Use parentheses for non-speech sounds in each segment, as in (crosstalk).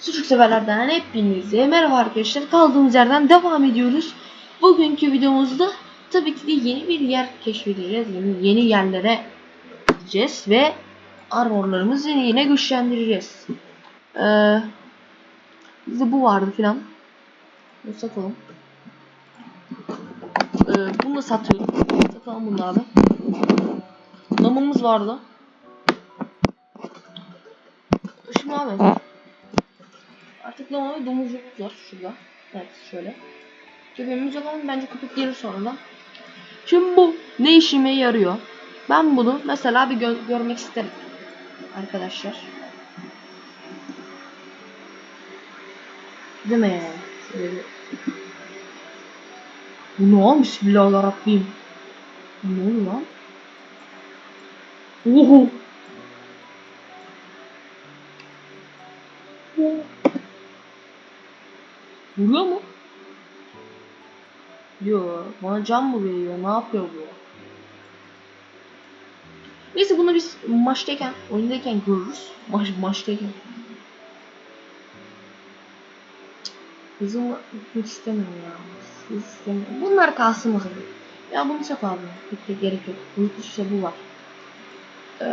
Sucuk severlerden hepinize merhaba arkadaşlar. Kaldığımız yerden devam ediyoruz. Bugünkü videomuzda tabii ki de yeni bir yer keşfedeceğiz. Yeni, yeni yerlere gideceğiz ve armorlarımızı yine güçlendireceğiz. Ee, bizde bu vardı filan. Bunu satalım. Ee, bunu da satıyorum. Satalım bunu abi. Damımız vardı. Şimdi abi. Artık lama ve domuzcumuz var şurada. Evet şöyle. Yok ama bence köpek gelir sonradan. Şimdi bu ne işime yarıyor? Ben bunu mesela bir gö- görmek isterim. Arkadaşlar. Değil mi yani? Bu ne lan? Bismillahirrahmanirrahim. Ne oluyor lan? Oho! Vuruyor mu? Yo, bana can mı veriyor? Ne yapıyor bu? Neyse bunu biz maçtayken, oyundayken görürüz. Maç maçtayken. Hızımı gitmek istemiyorum ya. Hız istemiyorum. Bunlar kalsın o. Ya bunu sat abi. Pek gerek yok. İşte bu var. Ee,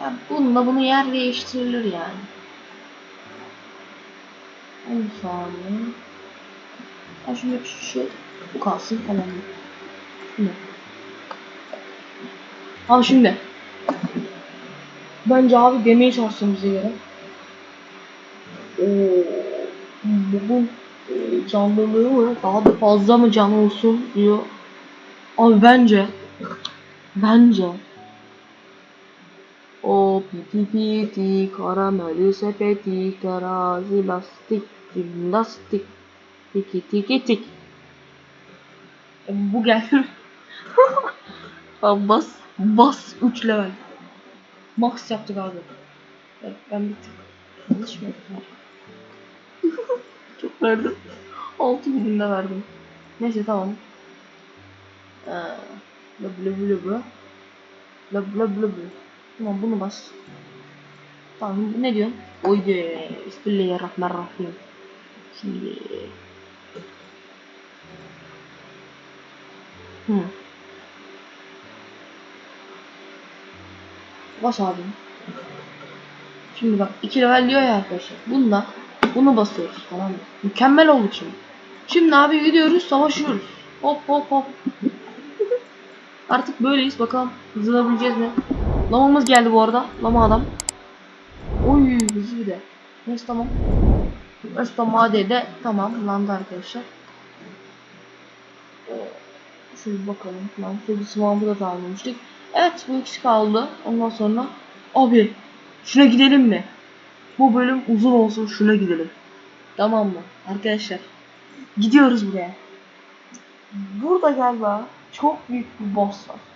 ya bununla bunu yer değiştirilir yani. 10 saniye. Ben şimdi şu şey bu kalsın tamam mı? Şimdi. Abi şimdi. Bence abi demeye çalışsın bize göre. Oo, bugün e, canlılığı mı daha da fazla mı can olsun diyor. Abi bence bence Piti piti karameli sepeti terazi lastik jimnastik tiki tiki tik. Bu gel. (laughs) bas bas 3 level. Max yaptık abi. Evet, ben bir tık çalışmıyorum. (laughs) Çok verdim. 6 günde verdim. Neyse tamam. Ee, bla bla bla bla. Bla bla bla. Tamam bunu bas. Tamam ne diyorsun? Oydu. Bismillahirrahmanirrahim. Şimdi. Hı. Bas abi. Şimdi bak iki level diyor ya arkadaşlar. Bununla bunu basıyoruz tamam mı? Mükemmel oldu şimdi. Şimdi abi gidiyoruz savaşıyoruz. Hop hop hop. Artık böyleyiz bakalım hızlanabileceğiz mi? Lamamız geldi bu arada. Lama adam. Oy hızlı bir de. Neyse tamam. Östom AD'de tamamlandı arkadaşlar. Şöyle bakalım. Lan şöyle sıvamı da tamamlamıştık. Evet bu ikisi kaldı. Ondan sonra abi şuna gidelim mi? Bu bölüm uzun olsun şuna gidelim. Tamam mı? Arkadaşlar gidiyoruz buraya. Burada galiba çok büyük bir boss var.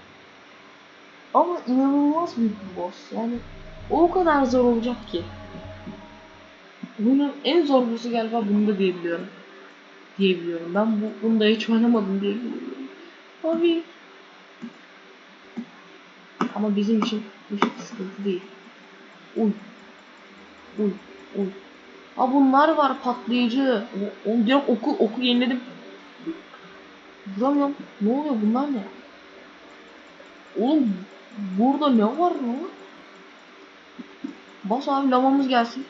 Ama inanılmaz büyük bir boss. Yani o kadar zor olacak ki. Bunun en zor boss'u galiba bunda diyebiliyorum. Diyebiliyorum. Ben bu, bunda hiç oynamadım diyebiliyorum. Abi. Ama bizim için hiç sıkıntı değil. Uy. Uy. Uy. Ha bunlar var patlayıcı. O, o direkt oku oku yeniledim. Vuramıyorum. Ne oluyor bunlar ne? Oğlum burada ne var lan? Bas abi lavamız gelsin.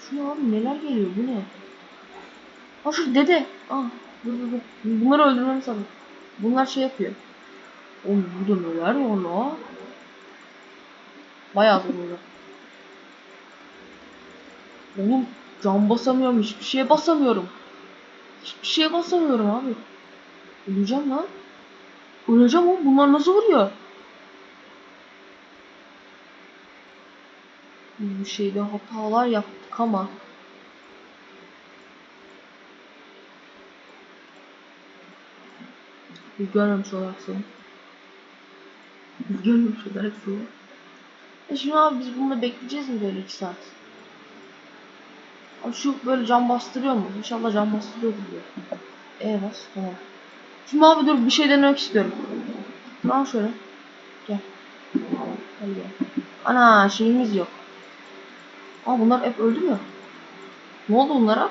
Şu abi neler geliyor bu ne? Ha şu dede. Ah dur dur dur. Bunları öldürmemiz lazım. Bunlar şey yapıyor. Oğlum burada neler var la? Bayağı zor burada. Oğlum can basamıyorum hiçbir şeye basamıyorum. Hiçbir şeye basamıyorum abi. Öleceğim lan. Öleceğim oğlum bunlar nasıl vuruyor? Bir şeyde hatalar yaptık ama Biz görmemiş olarak seni. (laughs) Biz görmemiş olarak seni. E şimdi abi biz bununla bekleyeceğiz mi böyle 2 saat? Abi şu böyle cam bastırıyor mu? İnşallah cam bastırıyordur diyor. E bas tamam. Şimdi abi dur bir şey denemek istiyorum. Al şöyle. Gel. Gel gel. Ana şeyimiz yok. Aa bunlar hep öldü mü? Ne oldu bunlara?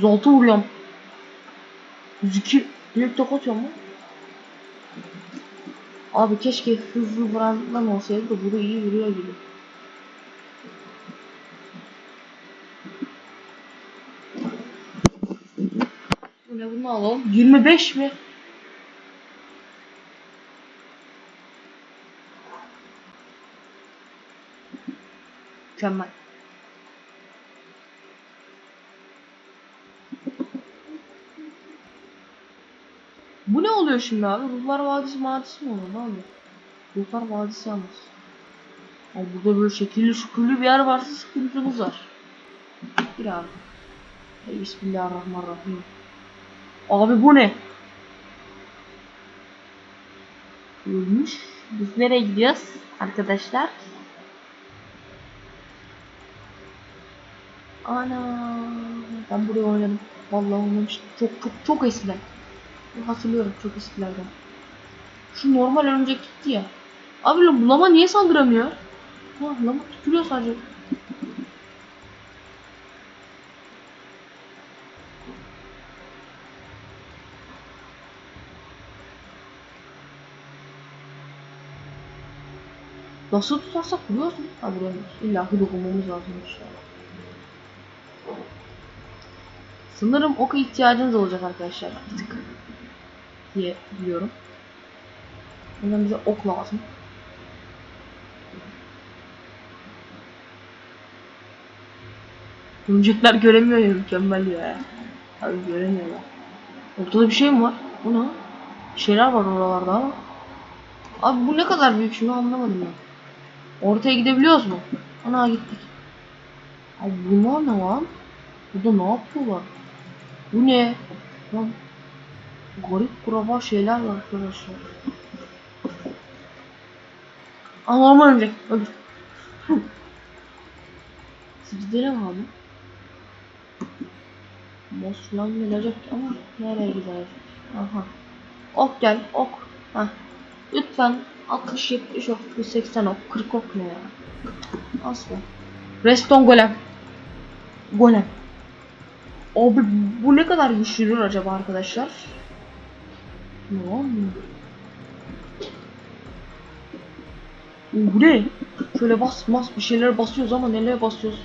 Zoltu vuruyorum. 102 direkt tok atıyorum mu? Abi keşke hızlı vurandan olsaydı da bunu iyi vuruyor gibi. Bu ne bunu alalım. 25 mi? Mükemmel. Bu ne oluyor şimdi abi? Ruhlar Vadisi Vadisi mi oluyor? Ne oluyor? Ruhlar Vadisi yalnız. Abi burada böyle şekilli şükürlü bir yer varsa sıkıntımız var. Gir abi. Ey Bismillahirrahmanirrahim. Abi bu ne? Ölmüş. Biz nereye gidiyoruz arkadaşlar? Ana ben buraya oynadım. Vallahi oynamıştım. Çok çok çok eskiden. Hatırlıyorum çok eskilerden. Şu normal örümcek gitti ya. Abi lan bu lama niye saldıramıyor? Ha lama tükürüyor sadece. Nasıl tutarsak vuruyoruz mu? Ha vuramıyoruz. İlla ki dokunmamız lazım işte. Sanırım oka ihtiyacınız olacak arkadaşlar bir tık. Diye biliyorum. O yüzden bize ok lazım. Örümcekler göremiyor ya mükemmel ya. Abi göremiyorlar. Ortada bir şey mi var? Bu ne? Bir şeyler var oralarda ama. Abi bu ne kadar büyük şimdi anlamadım ben. Ortaya gidebiliyoruz mu? Ana gittik. Abi bunlar ne lan? Burada ne yapıyorlar? Bu ne? Lan garip kuraba şeyler var arkadaşlar. Örümcek. Öldür. Sizde ne var abi? Boss falan gelecek ama nereye gidecek? Aha. Ok gel ok. Heh. Lütfen 60 70 ok 80 ok 40 ok ne ya? Asla. Reston golem. Golem. Abi bu ne kadar güçlüdür acaba arkadaşlar? Ne olmuyor? Bu ne? Şöyle bas bas bir şeyler basıyoruz ama nelere basıyoruz?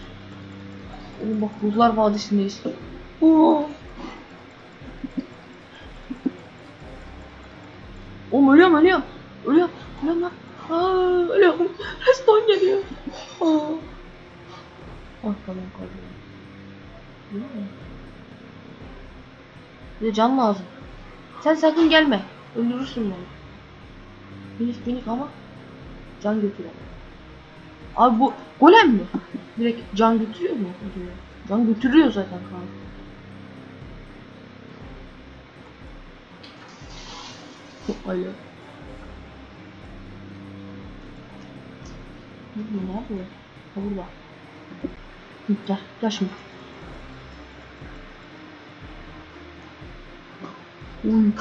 Oğlum bak Ruhlar Vadisi'ndeyiz. Oo. Oğlum ölüyorum ölüyorum. Ölüyorum. Ölüyorum lan. Aa, ölüyorum. Respawn geliyor. Aa. Tamam kaldım. Değil mi? Can lazım. Sen sakın gelme. Öldürürsün beni. Minik minik ama can götüren. Abi bu golem mi? Direkt can götürüyor mu? Can götürüyor zaten kanka. Alo. Ne yapıyor? Burada. Hı, Gel, gel şimdi. Uy.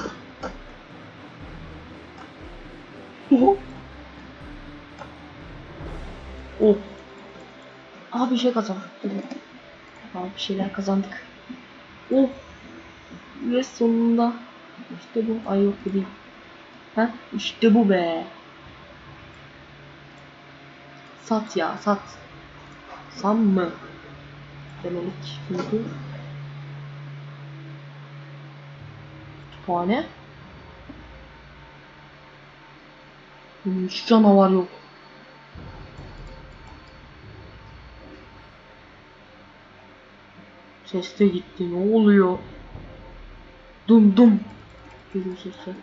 Oho. Oh. Abi bir şey kazandık. Abi bir şeyler kazandık. Oh. Ve sonunda. İşte bu. Ay yok bu değil. Ha? İşte bu be. Sat ya sat. Sam mı? Demelik. Çünkü. Kütüphane. Hiç canavar yok. Ses de gitti. Ne oluyor? Dum dum. Geliyor sesler.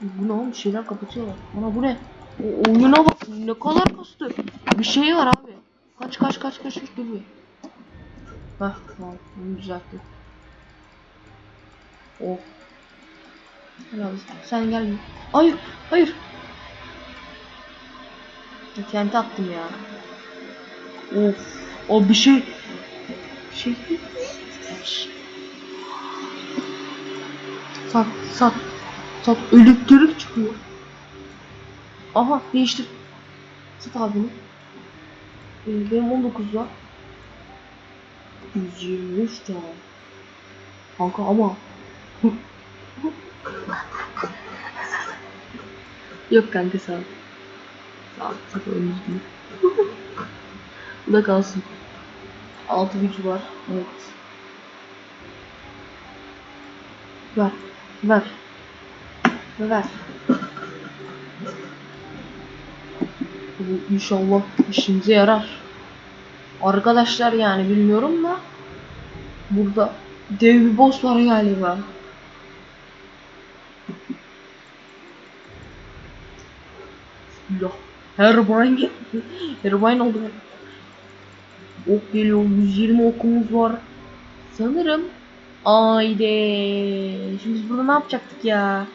Bu ne? Bir şeyler kapatıyorlar. Ana bu ne? O oyuna bak. Ne kadar kastı. Bir şey var abi. Kaç kaç kaç kaç kaç bir. Heh tamam. Bunu düzelttim. Oh. Helal. Sen gel. Hayır. Hayır. TNT attım ya. Of. O bir şey. Bir şey. Sat sat. Sat elektrik çıkıyor. Aha değiştir. Sat abi bunu. Benim 19 var. 123 tane. Kanka ama. Yok kanka sağ ol. Sağ ol. Ol. önümüz değil. Bu da kalsın. 6 gücü var. Evet. Ver. Ver. Ver. Bu inşallah işimize yarar. Arkadaşlar yani bilmiyorum da burada dev bir boss var galiba. Bismillah. Herobrine (laughs) Herobrine oldu. Ok geliyor. 120 okumuz var. Sanırım. Ayde. Şimdi biz burada ne yapacaktık ya?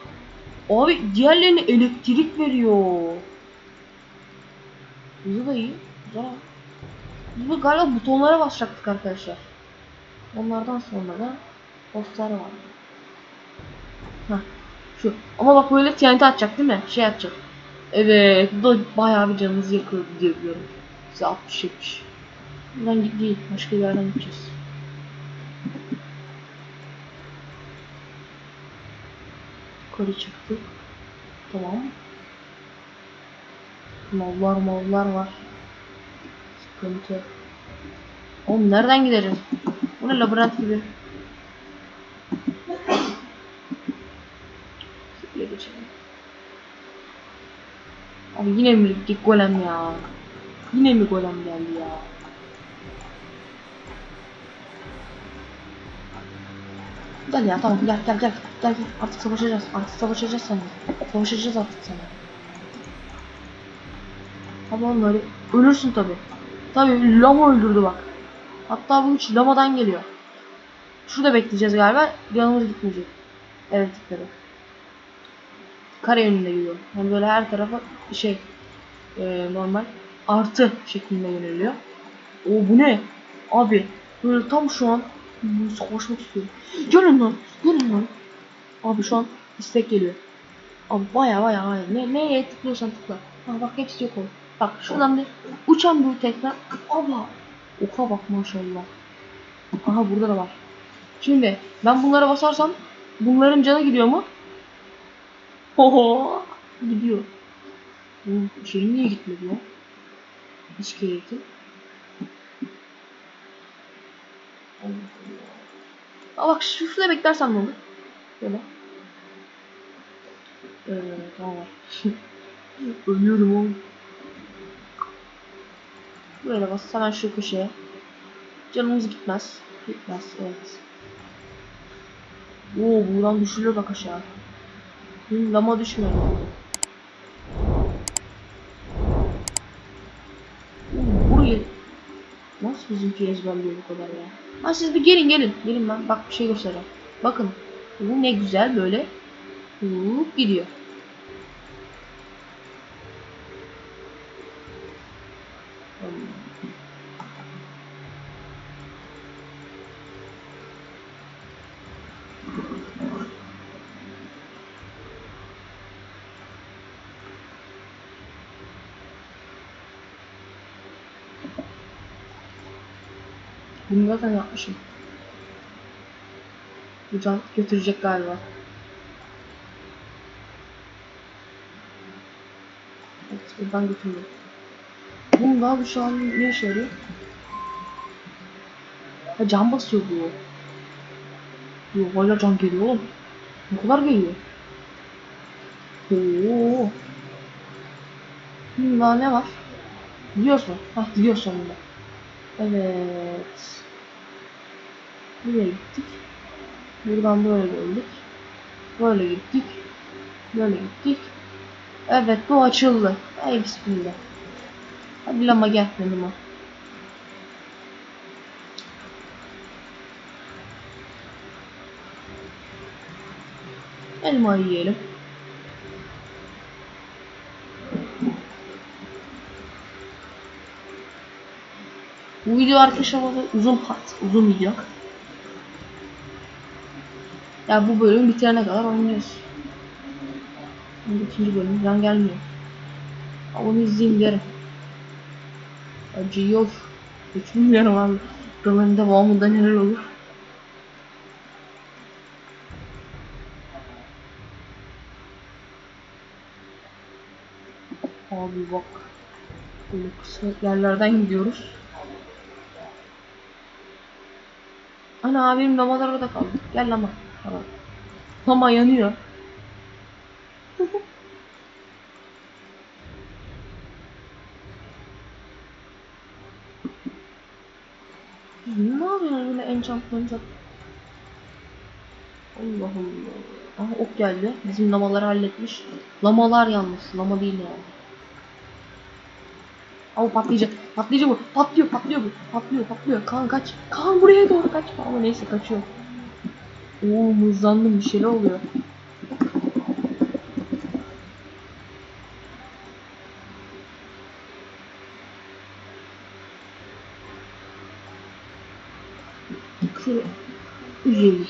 Abi diğerlerine elektrik veriyor. Bizi da iyi. Güzel. bu galiba butonlara basacaktık arkadaşlar. Onlardan sonra da bosslar var. Heh. Şu. Ama bak böyle TNT atacak değil mi? Şey atacak. Evet. Bu da bayağı bir canınızı yakıyor diye biliyorum. Size 60 70. Buradan değil. Başka bir yerden gideceğiz. Yukarı çıktık. Tamam. Mallar mallar var. Sıkıntı. Oğlum nereden gideceğiz? Bu ne labirent gibi. Şuraya geçelim. Abi yine mi gittik golem ya? Yine mi golem geldi ya? Gel ya tamam gel gel gel gel gel artık savaşacağız artık savaşacağız seninle savaşacağız artık seninle Tamam öyle ölürsün tabi Tabi lama öldürdü bak Hatta bu üç lamadan geliyor Şurada bekleyeceğiz galiba yanımız gitmeyecek Evet gitmedi Kare yönünde gidiyor yani böyle her tarafa şey e, normal artı şeklinde yöneliyor O bu ne abi böyle tam şu an Savaşmak istiyorum. Gelin lan. Gelin lan. Abi şu an istek geliyor. Abi baya baya baya. Ne, neye tıklıyorsan tıkla. Ha bak hepsi yok oldu. Bak şuradan bir uçan bir tekrar. Allah. Oka bak maşallah. Aha burada da var. Şimdi ben bunlara basarsam bunların canı gidiyor mu? Oho. Gidiyor. Bu şey niye gitmedi ya? İskeleti. Aa bak şu şurada beklersen ne olur? Böyle. Ee, tamam. (laughs) Ölüyorum oğlum. Böyle bas hemen şu köşeye. Canımız gitmez. Gitmez evet. Oo buradan düşülüyor bak aşağı. Hı, lama düşmüyor. Oo, Burayı Nasıl bizimki ezberliyor bu kadar ya? Ha siz bir gelin gelin. Gelin ben bak bir şey göstereceğim. Bakın. Bu ne güzel böyle. Hop gidiyor. Zaten yapmışım. Bu can götürecek galiba. Evet, buradan götürüyor. Bunun daha bu şu an ne işe yarıyor? Ha can basıyor bu. Yok hala can geliyor oğlum. Ne kadar geliyor? Oo. Şimdi daha ne var? Gidiyorsun. Hah gidiyor sonunda. Evet. Buraya gittik. Buradan böyle döndük. Böyle gittik. Böyle gittik. Evet bu açıldı. Ey bismillah. Hadi lama gel yanıma. Elma yiyelim. Bu video arkadaşlar uzun part, uzun video. Ya bu bölüm bitirene kadar oynuyoruz. Şimdi ikinci bölüm falan gelmiyor. Ama Onu izleyeyim derim. Acı yok. Hiç bilmiyorum abi. Buraların devamında neler olur. Abi bak. Böyle kısa yerlerden gidiyoruz. Ana abim lamalar orada kaldı. Gel lama. Tamam. Lama yanıyor. (laughs) ne yapıyorsun öyle enchantment Allah Allah. Aha ok geldi. Bizim lamaları halletmiş. Lamalar yalnız. Lama değil yani. Ama patlayacak. Patlayacak bu. Patlıyor, patlıyor bu. Patlıyor, patlıyor. Kaan kaç. Kaan buraya doğru kaç. Ama neyse kaçıyor. Oo mızlandım bir şeyler oluyor. Şöyle üzüldük.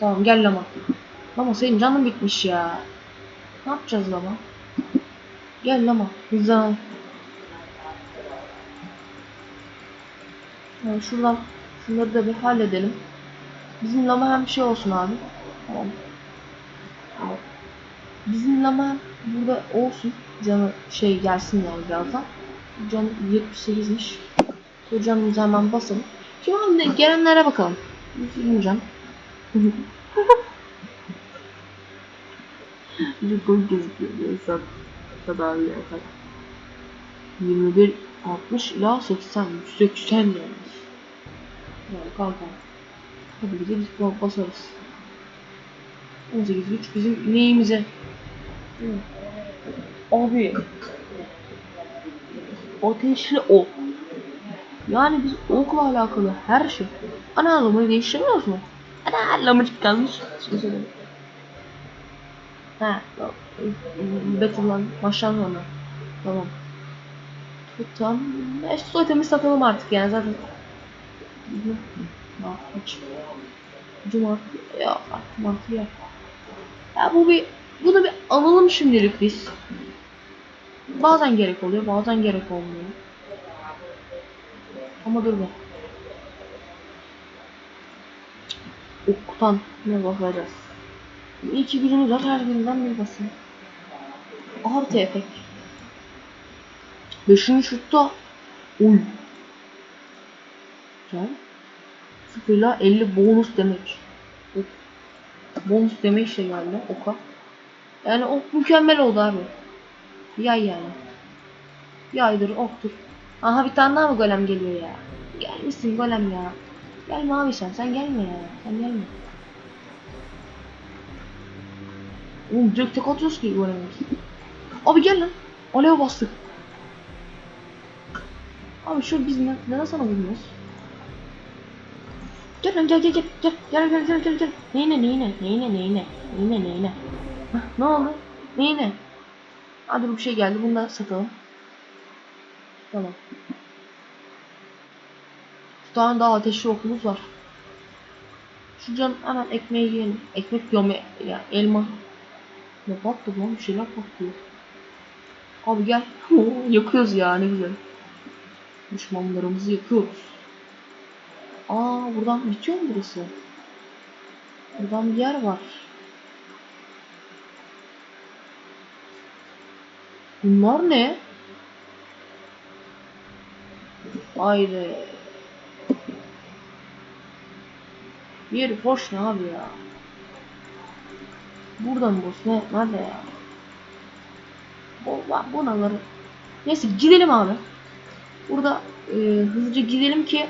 Tamam gel Lama. Lama senin canın bitmiş ya. Ne yapacağız Lama? Gel Lama. Hızlanalım. Yani şuradan şunları da bir halledelim. Bizim lama hem şey olsun abi. Tamam. Evet. Bizim lama burada olsun. Canı şey gelsin yani birazdan. Can 78'miş. Şu canımızı hemen basalım. Şimdi gelenlere bakalım. Üzülüm can. Çok komik gözüküyor. Kadar bir efendim. 21 60 ila 80 180 yani. Yani kanka. Tabii ki de biz bu basarız. 18 3 bizim neyimize? Abi. Ateşli ok. Yani biz okla alakalı her şey. Ana alamayı değiştirmiyoruz mu? Ana alamacık kalmış. Şimdi söyledim. Ha, Battle'dan baştan sonra. Tamam. Tamam. İşte soytemiz satalım artık yani zaten. Ya aç. Cuma ya artık mantı ya. Bu bir bunu bir alalım şimdilik biz. Bazen gerek oluyor, bazen gerek olmuyor. Ama dur be. Oktan ne bakacağız. İyi ki birimiz var her birinden bir basın. Artı efekt. Beşinci şutta Oy. Güzel. 0 ile 50 bonus demek. Bonus demek şey geldi oka. Yani ok mükemmel oldu abi. Yay yani. Yaydır oktur. Aha bir tane daha mı golem geliyor ya? Gelmişsin golem ya. Gelme abi sen. Sen gelme ya. Sen gelme. Oğlum direkt tek atıyoruz ki golemi. Abi gel lan. Alev bastık. Abi şu biz ne, neden sana vurmuyoruz? Gel lan gel gel gel. Gel gel gel gel gel gel. Neyine neyine neyine neyine? Neyine neyine? Hah, ne oldu? Neyine? Hadi bir şey geldi bunu da satalım. Tamam. Bir tane daha ateşli okumuz var. Şu can hemen ekmeği yiyelim. Ekmek diyorum ya, ya elma. Ne patladı lan bir şeyler patlıyor Abi gel. (laughs) Yakıyoruz ya ne güzel. Düşmanlarımızı yakıyoruz. Aa buradan bitiyor mu burası? Buradan bir yer var. Bunlar ne? Haydi. Bir boş ne abi ya? Buradan boş ne? Nerede ya? Bu, bunaları. Neyse gidelim abi. Burada e, hızlıca gidelim ki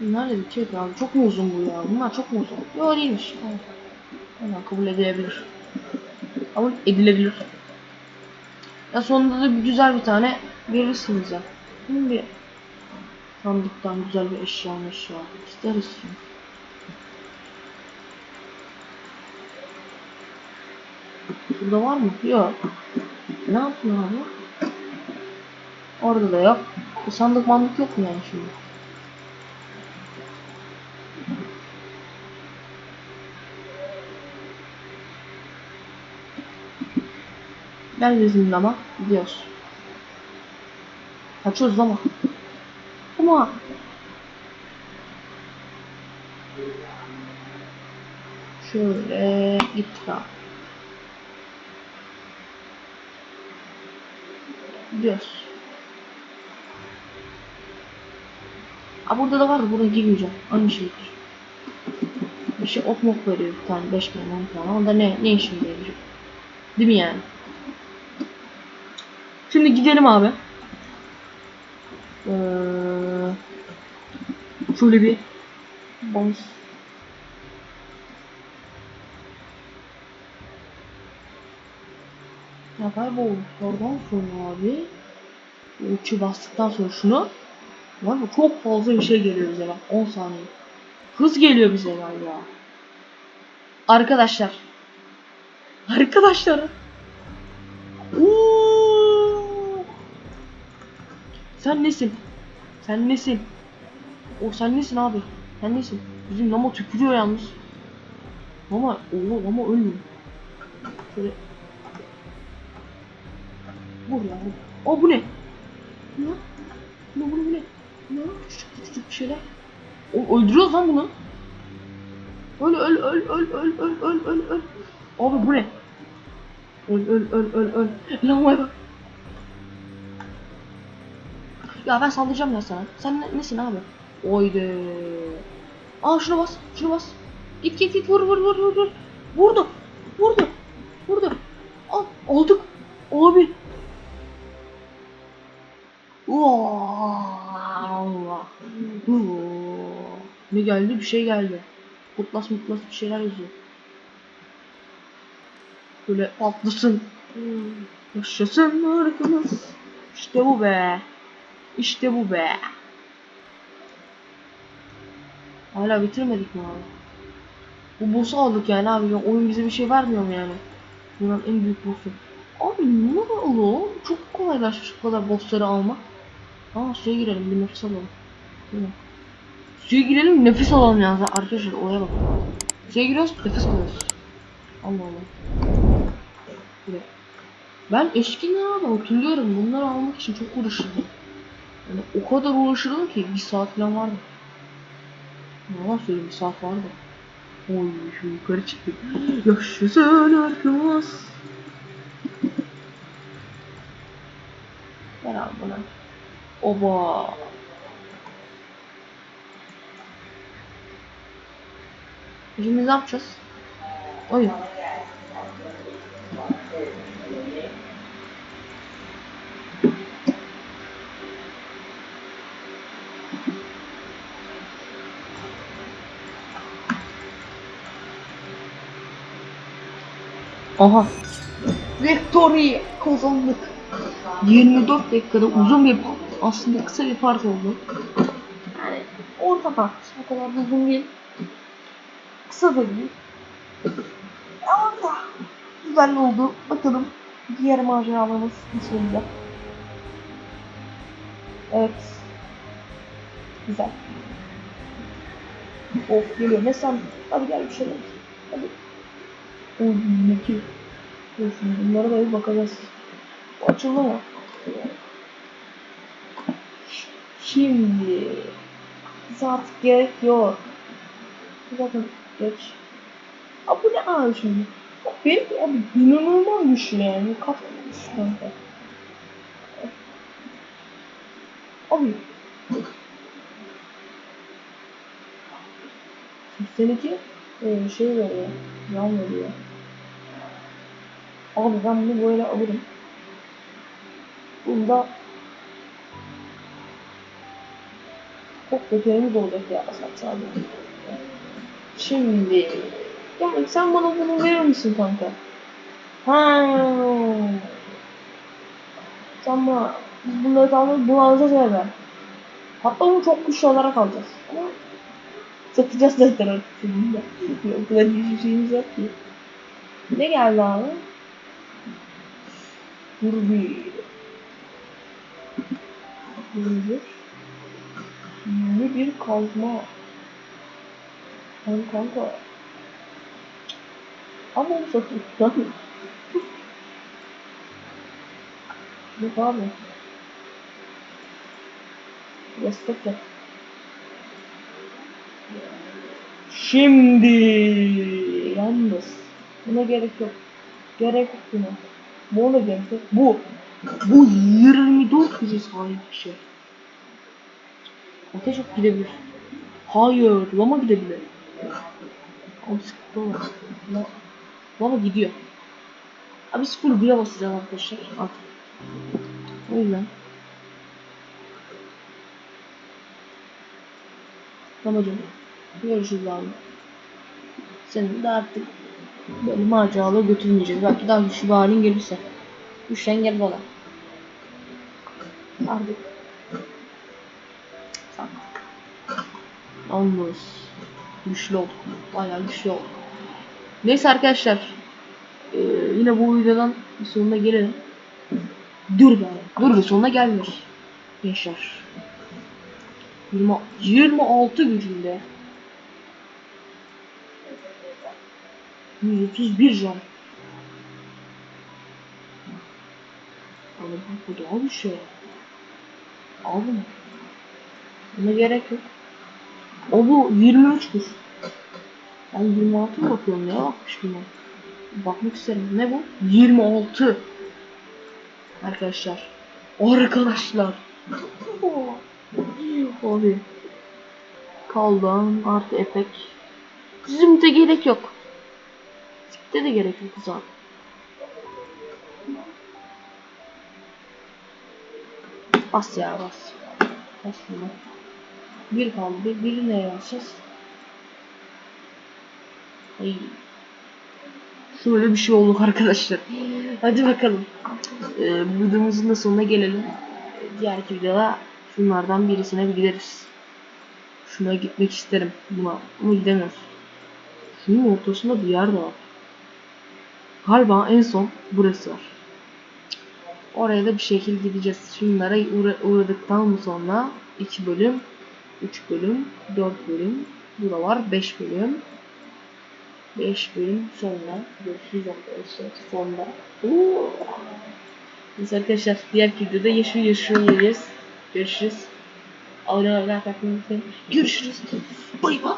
Nerede bitiyor ki abi? Çok mu uzun bu ya? Bunlar çok mu uzun? Yok değilmiş. Tamam. Kabul edilebilir. Kabul edilebilir. Ya sonunda da bir güzel bir tane verirsiniz ya. Bunun bir sandıktan güzel bir eşya eşya isteriz çünkü. Burada var mı? Yok. Ne yapıyor abi? Orada da yok. Bu sandık mandık yok mu yani şimdi? Gel bizimle ama gidiyoruz. Kaçıyoruz ama. Ama. Şöyle gittik abi. Gidiyoruz. Aa burada da vardı. Buraya girmeyeceğim. Aynı şeydir. Bir şey ok mok veriyor bir tane. 5 tane 10 tane. Onda ne, ne işim gelecek? Değil mi yani? Şimdi gidelim abi. Ee, şöyle bir bonus. Ya kaybolmuş. Oradan sonra abi. Uçu bastıktan sonra şunu. Var mı? Çok fazla bir şey geliyor bize bak. 10 saniye. Hız geliyor bize galiba. Arkadaşlar. Arkadaşlar. Oo! Sen nesin? Sen nesin? O sen nesin abi? Sen nesin? Bizim Lama tükürüyor yalnız. Lama, oo Lama ölmüyor. Şöyle. Vur ya vur. O bu ne? Ne? Bu bu ne? Ne? Küçük küçük bir şeyler. O öldürüyoruz lan bunu. Öl öl öl öl öl öl öl öl öl. Abi bu ne? Öl öl öl öl öl. Lamaya bak. Ya ben saldıracağım ya sana. Sen ne, nesin abi? Oyde. Aa şuna bas. Şuna bas. Git git git vur vur vur vur vur. Vurdu. Vurdu. Vurdu. Al aldık. Abi. Allah. Ne geldi? Bir şey geldi. Mutlas mutlas bir şeyler yazıyor. Böyle patlasın. Yaşasın ırkımız. İşte bu be. İşte bu be. Hala bitirmedik mi abi? Bu boss'u aldık yani abi. Ya, oyun bize bir şey vermiyor mu yani? Bunun en büyük boss'u. Abi ne oldu? Çok kolaylaşmış bu kadar boss'ları almak. Aa suya girelim bir nefes alalım. Değil? Suya girelim nefes alalım yalnız arkadaşlar oraya bak. Suya giriyoruz nefes alıyoruz. Allah Allah. Ben eskiden abi hatırlıyorum bunları almak için çok uğraşırdım. Yani o kadar uğraşırdım ki bir saat falan vardı. Ne söyleyeyim bir saat vardı. Oy şu yukarı çıktık. (gasps) Yaşasın arkamız. Ver abi bana. Oba. Şimdi ne yapacağız? Oyun. Aha. Victory kazandık. 24 dakikada uzun bir aslında kısa bir part oldu. Yani orta part. O kadar da uzun değil. Kısa da değil. Ama da güzel oldu. Bakalım diğer maceralarımız nasıl olacak. Evet. Güzel. Of geliyor. Ne sen? Hadi gel bir şeyler. Hadi. Şimdi bunlara da bir bakacağız. Açıldı mı? Şimdi bize artık gerek yok. Zaten geç. Abi bu ne abi şimdi? Benim abi inanılmaz güçlü yani. Kat güçlü kanka. Abi. Seninki e, şey veriyor. Yan veriyor. Abi ben bunu böyle alırım. Bunda çok kötülerimiz olacak ya sadece. Şimdi yani sen bana bunu verir misin kanka? Ha. Sen bana biz bunları tamam bunu alacağız eve. Hatta bunu çok güçlü olarak alacağız. Ama satacağız zaten artık seninle. o kadar hiçbir şeyimiz yok ki. Ne geldi abi? Bir. Zincir. Yeni bir kazma. Lan kanka. Ama onu satın. Yok abi. Destek yap. Şimdi yalnız buna gerek yok. Gerek yok buna. Da gerek yok. Bu. Bu 24 güce sahip şey. Ateş çok gidebilir. Hayır, lama gidebilir. Abi sıkıntı var. La- Lama gidiyor. Abi full güne basacağız arkadaşlar artık. O yüzden. Lamacım. Görüşürüz abi. Senin de artık böyle maceralara götürmeyeceğiz. Belki daha güçlü bir halin gelirse. Güçlen gel bana. Artık. Yalnız. Güçlü olduk. Bayağı güçlü olduk. Neyse arkadaşlar. Ee, yine bu videodan bir sonuna gelelim. Dur be. Dur be sonuna gelmiyoruz. Gençler. 20, 26 gücünde. 131 can. Bak bu daha bir şey. Abi? Buna gerek yok. O bu 23 kuş. Ben 26 mı bakıyorum ne bakmış buna? Bakmak isterim. Ne bu? 26. Arkadaşlar. Arkadaşlar. (laughs) Abi. Kaldan artı epek. Zümte gerek yok. Zipte de gerek yok zaten. Bas ya bas. Bas bunu. Bir kaldı. Bir, biri neye basacağız? Ay. Şöyle bir şey olduk arkadaşlar. (laughs) Hadi bakalım. Ee, videomuzun da sonuna gelelim. Diğer videoda şunlardan birisine bir gideriz. Şuna gitmek isterim. Buna ama gidemiyoruz. Şunun ortasında bir yer var. Galiba en son burası var. Oraya da bir şekilde gideceğiz. Şunlara uğra- uğradıktan sonra 2 bölüm, 3 bölüm, 4 bölüm. Burada var 5 bölüm. 5 bölüm sonra görüşürüz arkadaşlar sonda. Oo. Neyse arkadaşlar diğer videoda yaşıyor yaşıyor yiyeceğiz. Görüşürüz. Abone olmayı, like unutmayın. Görüşürüz. Bay bay.